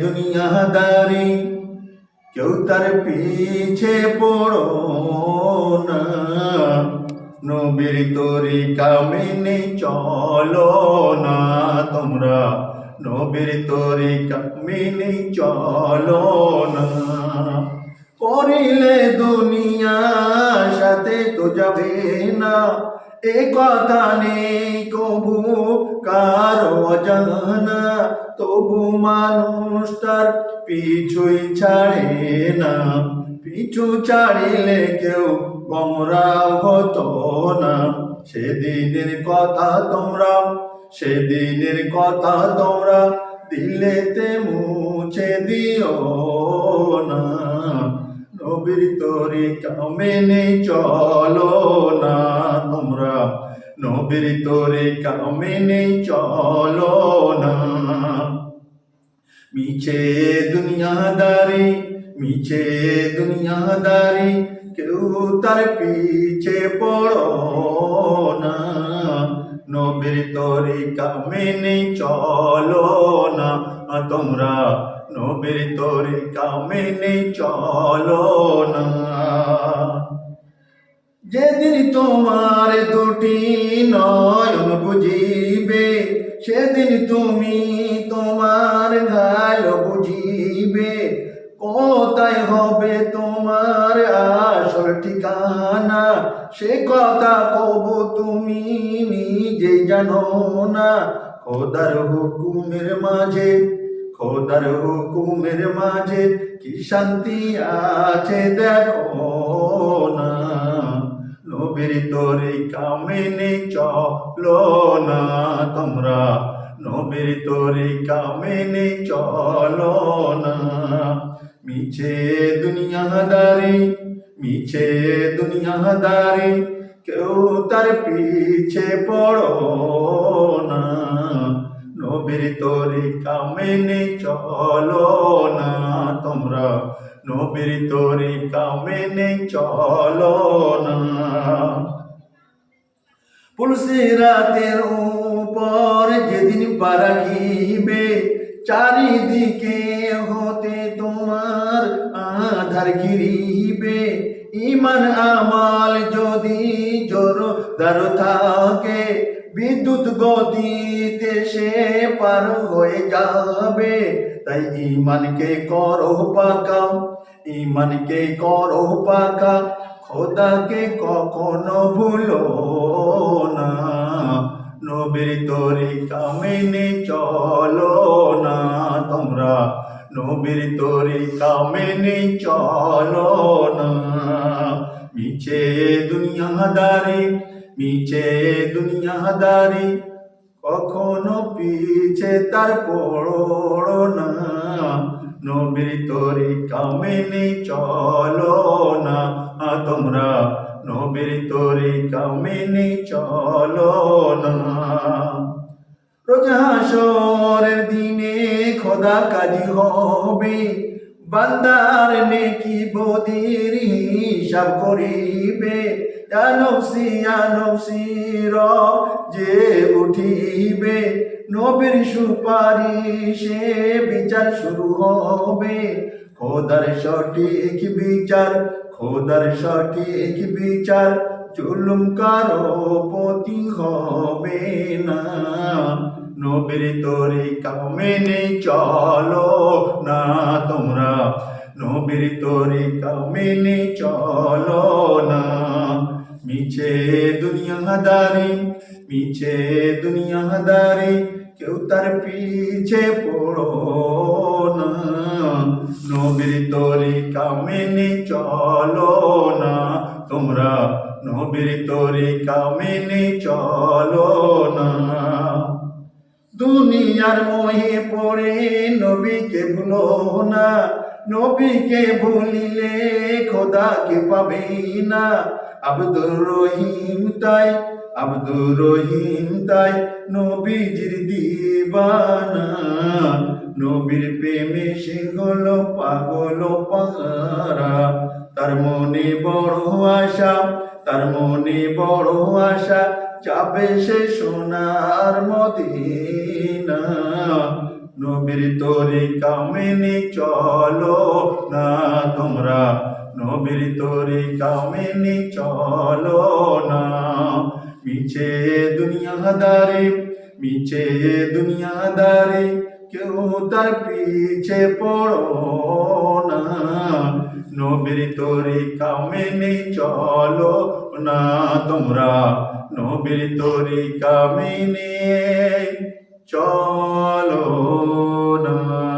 দুনিয়াদারি, কেউ তার পিছে পড়ো না। নবীর তরিকা মেনে চলো না তোমরা। নবীর তরিকা মেনে চলো না। করিলে দুনিয়া সাথে তো যাবে না। এ কথা নেই কবু, কারও অজানা, তবু মানুষ তার পিছুই ছাড়ে না। পিছু ছাড়িলে কেউ গমরাও হতো না। সেদিনের কথা তোমরা, সেদিনের কথা তোমরা দিলেতে মুছে দিও না। নবীর তরিকা মেনে চলো। নবীর তরিকা মেনে চলো না। মিছে দুনিয়াদারি মিছে দুনিয়াদারি, কেউ তার পিছে পড়ো না। নবীর তরিকা মেনে চলো না তোমরা নবীর তরিকা মেনে চলো না। যেদিন তোমার দুটি নয়ন বুঝিবে সেদিন তুমি তোমার গাল বুঝিবে। কোথায় হবে তোমার আসল ঠিকানা? সে কথা কব তুমি নিজে জানো না। খোদার হুকুমের মাঝে, খোদার হুকুমের মাঝে কি শান্তি আছে দেখো না। নবীর তরিকা মেনে চলো না তোমরা। নবীর তরিকা মেনে চলো না। মিছে দুনিয়াদারি মিছে দুনিয়াদারি কেউ তার পিছে পড়ো না। নবীর তরিকা মেনে চলো না তোমরা। নবীর তরিকা মেনে চলো না। পুলসিরাতের উপর যেদিন পারাকিবে চারিদিকে হতে তোমার আধার ঘিরিবে। ইমান আমাল যদি জোর দার থাকে বিদ্যুৎ গতিতে সে পার হয়ে যাবে। তাই ইমানকে করো পাকা ইমানকে করো পাকা, খোদাকে কখনো ভুলো না। নবীর তরিকা মেনে চলো না তোমরা। নবীর তরিকা মেনে চলো না। মিছে দুনিয়াদারি মিছে দুনিয়াদারি, কখনো পিছে তার পড়ো না। নবীর তরিকা মেনে চলো না, তোমরা নবীর তরিকা মেনে চলো না। দিনে খোদা কাজী হবে, বান্দার নেকি বদির হিসাব করিবে। যে উঠিবে। নবীর সুপারিশে বিচার শুরু হবে। খোদার সঠিক বিচার, খোদার সঠিক বিচার, জুলুম কারও পতি হবে না। নবীর তরিকা মেনে চলো না তোমরা। নবীর তরিকা মেনে চলো না। মিছে দুনিয়াদারি মিছে দুনিয়াদারি কেউ তার পিছে পড়ো না। নবীর তরিকা মেনে চলো না, তোমরা নবীর তরিকা মেনে চলো না। দুনিয়ার মোহে পড়ে, নবীকে ভুলো না। নবীকে ভুলিলে খোদাকে পাবে না। আব্দুর রহিম তাই, আব্দুর রহিম তাই নবীজির দিবানা। নবীর প্রেমে সে হলো পাগল পাহারা। তার মনে বড় আশা, তার মনে বড় আশা যাবে সে সোনার মদিনা। নবীর তরিকা মেনে চলো না তোমরা। নবীর তরিকা মেনে চলো না। মিছে দুনিয়াদারি মিছে দুনিয়াদারি কেউ তার পিছে পড়ো না। নবীর তরিকা মেনে চলো না তোমরা নবীর তরিকা মেনে চলো না।